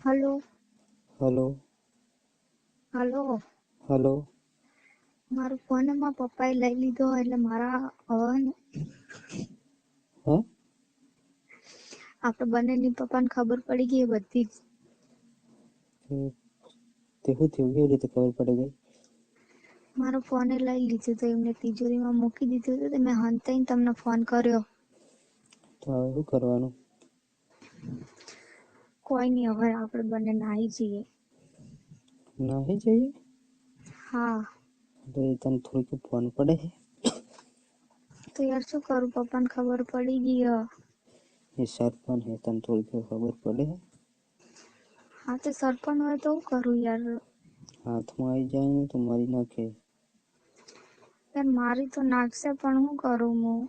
Hello. Hello. Hello. Hello. મારો ફોનમાં પપ્પાએ લઈ લીધો એટલે મારા અવન હે? આપણે બંનેની પપ્પાને ખબર પડી ગઈ બધી જ. તે- હું થયું? કેવી રીતે ખબર પડી ગઈ? મારો ફોને લઈ લીધો તો એમને તિજોરીમાં મૂકી દીધું તો મેં હંતાઈને તમને ફોન કર્યો. તો હવે શું કરવાનું? કોઈ નહીં હવે આપણે બંને નાહી જઈએ. નાહી જઈએ? હા. તો એ તને થોડીક ફોન પડે છે? તો યાર શું કરું? પપ્પાને ખબર પડી ગઈ. એ સરપંચ હે તને થોડીક ખબર પડે છે? હા તો સરપંચ હોય તો હું કરું યાર? હાથમાં આવી જાય ને તો મારી નાખે. યાર મારી તો નાખશે પણ હું કરું હું?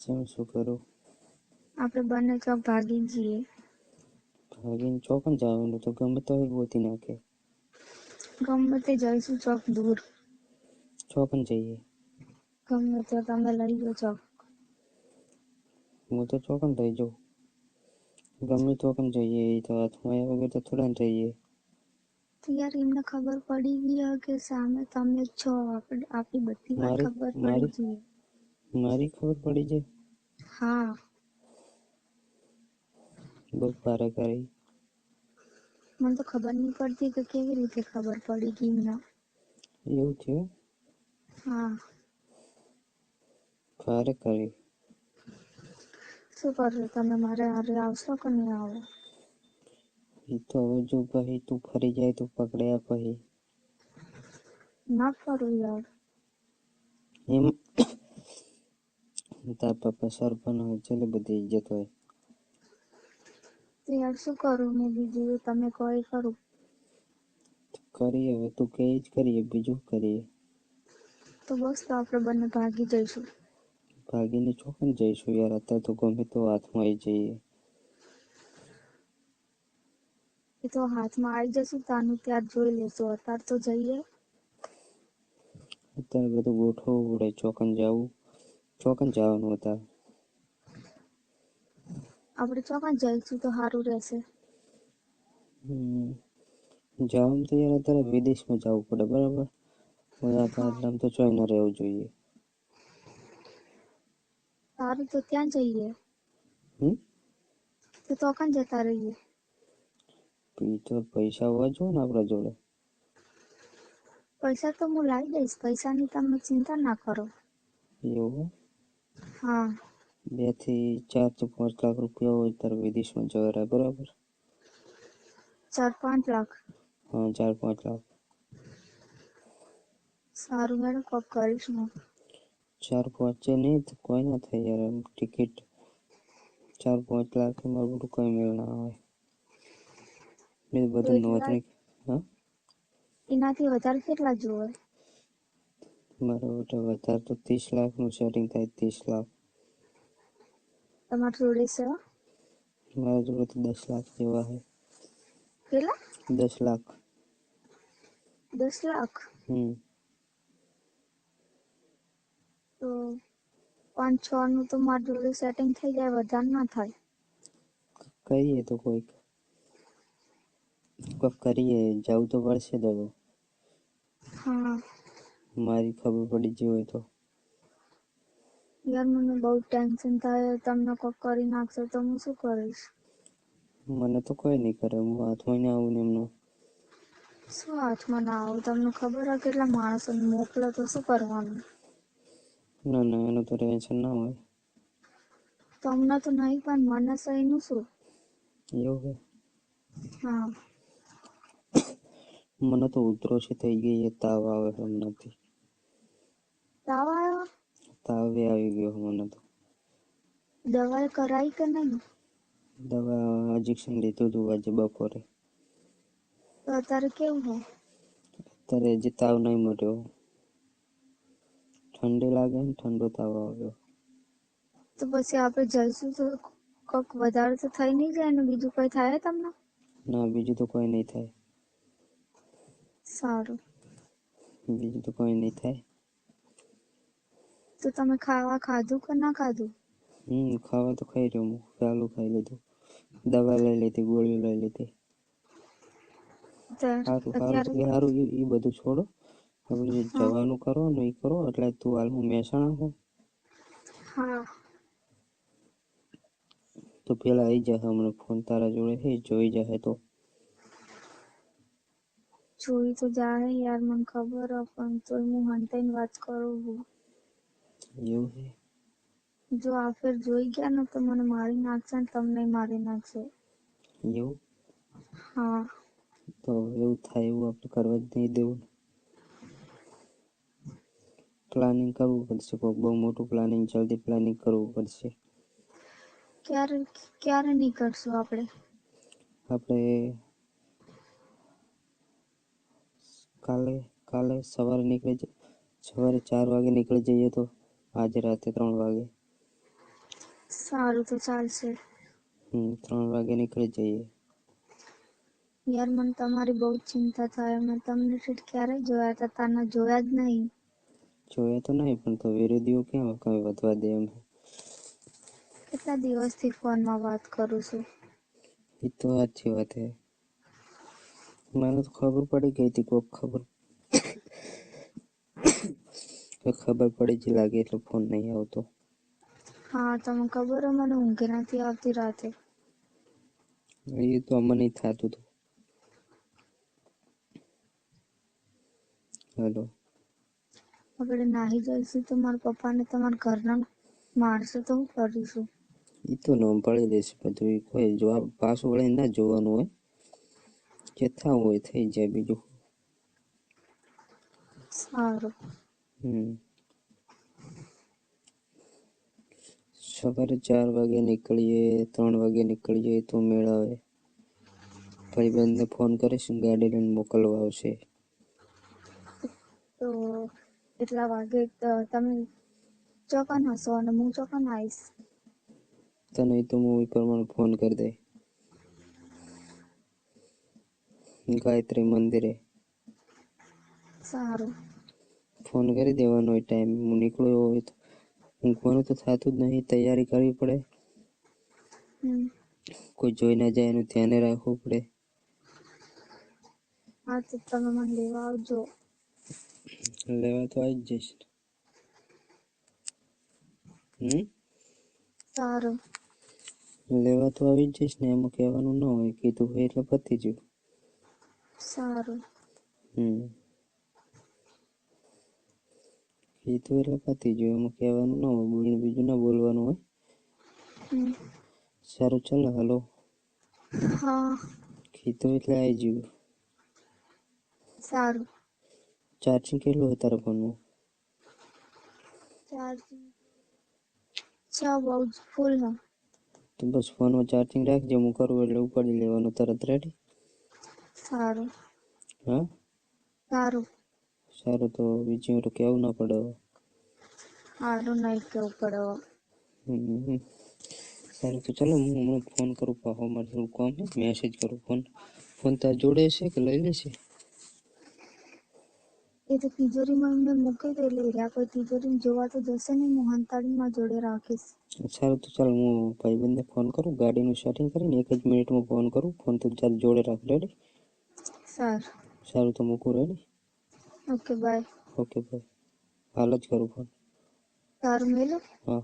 જેમ શું કરું? આપણે બંને ચોક ભાગી જઈએ. ભાગીને ચોકન જવાનું તો ગમે તો ગોતી નાખે. ગમે તે જઈશું ચોક દૂર. ચોકન જઈએ. ગમે તો તમે લઈ લો ચોક. હું તો ચોકન લઈ જાઉં. ગમે ચોકન જઈએ એ તો હાથમાં આવ્યા વગર તો થોડા ને જઈએ. તો યાર એમને ખબર પડી ગઈ કે સામે તમે જ છો આપણે આપણી બધી મારી- ખબર પડી ગઈ. મારી ખબર પડી જાય હા. બહુ ભારે કરી. મને તો ખબર નહીં પડતી કે કેવી રીતે ખબર પડી ગઈ એમને એવું થયું હા ભારે કરી શું કરશો તમે? મારે હારે આવશો કે નહીં આવો? એ તો હવે જો પછી તું ફરી જાય તો પકડ્યા પછી. ના ફરું યાર. એમ તાર પપ્પા સરપંચ હોય ચાલે બધી ઇજ્જત હોય. તો યાર શું કરું મેં બીજું? તમે કહો એ કરું કરીએ હવે તું કે જ કરીએ બીજું કરીએ. તો બસ તો આપણે બંને ભાગી જઈશું. ભાગીને ચોકન જઈશું યાર અત્યારે તો ગમે તો હાથમાં આવી જઈએ. એ તો હાથમાં આવી જશું તાનું ત્યાં જોઈ લેશું. અત્યારે તો જઈએ. અત્યારે બધું ગોઠવવું પડે ચોકન જવું. ચોકન જવાનું અત્યારે. આપણે ચોકન જઈશું તો સારું રહેશે. હમ. જવાનું તો યાર અત્યારે વિદેશમાં જવું પડે બરાબર? આટલામાં તો ચોઈ ન રહેવું જોઈએ. સારું તો ત્યાં જઈએ. હમ? તો કાં જતા રહીએ. પી તો પૈસા હોવા જોઈએ ને આપણા જોડે? પૈસા તો હું લાવી દઈશ પૈસાની તમે ચિંતા ના કરો. એવું? હે? બેથી ચારથી પાંચ લાખ રૂપિયા હોય ત્યારે વિદેશમાં જવાય બરાબર? ચાર પાંચ લાખ? હા ચાર પાંચ લાખ. સારું મેડમ કોક કરીશ હું. ચાર પાંચ છે નહીં તો કોઈ ના થાય યાર એમ ટિકિટ. ચાર પાંચ લાખ મારું બધું કોઈ મેળ ના આવે. એ બધું નોંધણી હા? એનાથી વધારે કેટલા જોવે? મારો બેટા વધારે તો ત્રીસ લાખનું સેટિંગ થાય ત્રીસ લાખ. તમારી જોડે છે? મારા જોડે તો દસ લાખ જેવા છે. કેટલા? દસ લાખ. દસ લાખ? હમ. તો પાંચ છ નું તો મારા જોડે સેટિંગ થઈ જાય વધારે ના થાય. કરીએ તો કોઈક. કોઈક કરીએ જવું તો પડશે જ હા. મારી ખબર પડી જ હોય તો. યાર મને બહુ ટેન્શન થાય. તમને કોક કરી નાખશે તો હું શું કરીશ? મને તો કોઈ નહીં કરે. હું હાથમાં ના આવું ને એમનો. શું હાથમાં ના આવું? તમને ખબર હોય કેટલા માણસોને મોકલો તો શું કરવાનું? ના ના એનું તો ટેન્શન ના હોય. તમને તો નહીં પણ મને છે નું શું? એવું છે હા. મને તો ઉધરો છે થઈ ગઈ એ તાવ આવે હમણાંથી. તાવ આવ્યો? તાવ બી આવી ગયો છે મને તો દવાઈ કરાઈ કે નહીં દવા ઇન્જેક્શન લીધું હતું આજે બપોરે તો અત્યારે કેવું છે અત્યારે હજી તાવ નહીં મટ્યો ઠંડી લાગે ને ઠંડો તાવ આવ્યો તો પછી આપણે જઈશું તો કોક વધારે તો થઈ નહીં જાય ને બીજું કઈ થાય તમને ના બીજું તો કોઈ નહીં થાય સારું બીજું તો કોઈ નહીં થાય તો તમે ખાવા ખાધું કે ના ખાધું? હમ ખાવા તો ખાઈ રહ્યો હું. ચાલુ ખાઈ લીધું. દવા લઈ લીધી ગોળીઓ લઈ લીધી. સારું સારું સારું. એ બધું છોડો. આપણે હા. જવાનું એ કરો. એટલે તું હાલમાં મહેસાણા છે હા. તો પેલા આવી જશે હમણાં ફોન તારા જોડે છે જોઈ જશે તો. જોઈ તો જાય યાર મને ખબર પણ તો હું હંતાઈને વાત કરું એવું છે? જો આ ફેર જોઈ ગયા ને તો મને મારી નાખશે ને તમને મારી નાખશે. એવું? હા. તો એવું થાય એવું આપણે કરવા જ નહીં દેવું પ્લાનિંગ કરવું પડશે કોઈક બહુ મોટું પ્લાનિંગ જલ્દી પ્લાનિંગ કરવું પડશે. ક્યારે ક્યારે નીકળશું આપણે? આપણે કાલે કાલે સવારે નીકળી સવારે ચાર વાગે નીકળી જઈએ તો આજે રાતે ત્રણ વાગે સારું તો ચાલશે હમ ત્રણ વાગે નીકળી જઈએ યાર મને તમારી બહુ જ ચિંતા થાય મેં તમને ઠીક ક્યારે જોયા હતા તાના જોયા જ નહીં જોયા તો નહીં પણ તો વિરોધીઓ ક્યાં કઈ વધવા દે એમ કેટલા દિવસથી ફોનમાં વાત કરું છું એ તો સાચી વાત હે મને તો ખબર પડી ગઈ હતી કોક ખબર ખબર પડી જ લાગે એટલે ફોન નહીં આવતો. હા તમને ખબર હે મને ઊંઘ નથી આવતી રાતે. એ તો અમને થતું હતું હેલો. આપણે નાહી જઈશું તો મારા પપ્પાને તમારા ઘરના મારશે તો હું કરીશું? એ તો નોંધાળી દેશે બધું ઈ કોઈ જવાબ પાછું વળે ના જોવાનું હોય. જે થવું હોય થઈ જાય બીજું. સારું. સવારે ચાર વાગે નીકળીએ ત્રણ વાગે નીકળીએ તો મેળ આવે. ભાઈબંધને ફોન કરીશ ગાડી લઈને મોકલવા આવશે. તો એટલા વાગે તમે ચોકન હશો અને હું ચોકન આવીશ. તને તો હું પ્રમાણે ફોન કરી દે. ગાયત્રી મંદિરે. સારું. ફોન કરી દેવાનો હોય ટાઈમ હું નીકળ્યો હોય તો. ઊંઘવાનું તો થતું જ નહીં. તૈયારી કરવી પડે. કોઈ જોઈ ના જાય એનું ધ્યાન રાખવું પડે. હા તો તમે મને લેવા આવજો. લેવા તો આવી જ જઈશ. હમ? સારું. લેવા તો આવી જ જઈશ ને. એમાં કહેવાનું ન હોય. કીધું હોય એટલે પતી ગયું. સારું. હમ. કીધું એટલે પતી ગયું એમાં કહેવાનું ન હોય બોલને બીજું ના બોલવાનું હોય. સારું ચાલો હાલો. હા. કીધું એટલે આવી ગયું સારું. ચાર્જિંગ કેટલું હોય તારા ફોનનું ચાર્જિંગ છે બહુ ફૂલ હે તો બસ ફોનમાં ચાર્જિંગ રાખજે હું કરું એટલે ઉપાડી લેવાનું. તરત રેડી સારું. હા? સારું. સારું તો બીજું તો કેવું ના પડે. સારું નહીં કેવું પડે. સારું તો ચાલો હું હમણાં ફોન કરું પાછો મારે થોડું કામ મેસેજ કરું ફોન. ફોન તાર જોડે છે કે લઈ લેશે? એ તો તિજોરીમાં એમને મૂકી દે એટલે રહ્યા કોઈ તિજોરીમાં જોવા તો જશે નહીં હું હંતાડીમાં જોડે રાખીશ. સારું તો ચાલ હું ભાઈબંધને ફોન કરું ગાડીનું સેટિંગ કરીને એક જ મિનિટમાં ફોન કરું ફોન તો ચાલ જોડે રાખ રેડી સારું. સારું તો મૂકું ready okay bye. Okay bye. હાલ જ કરું ફોન. સારું મેલો? હા.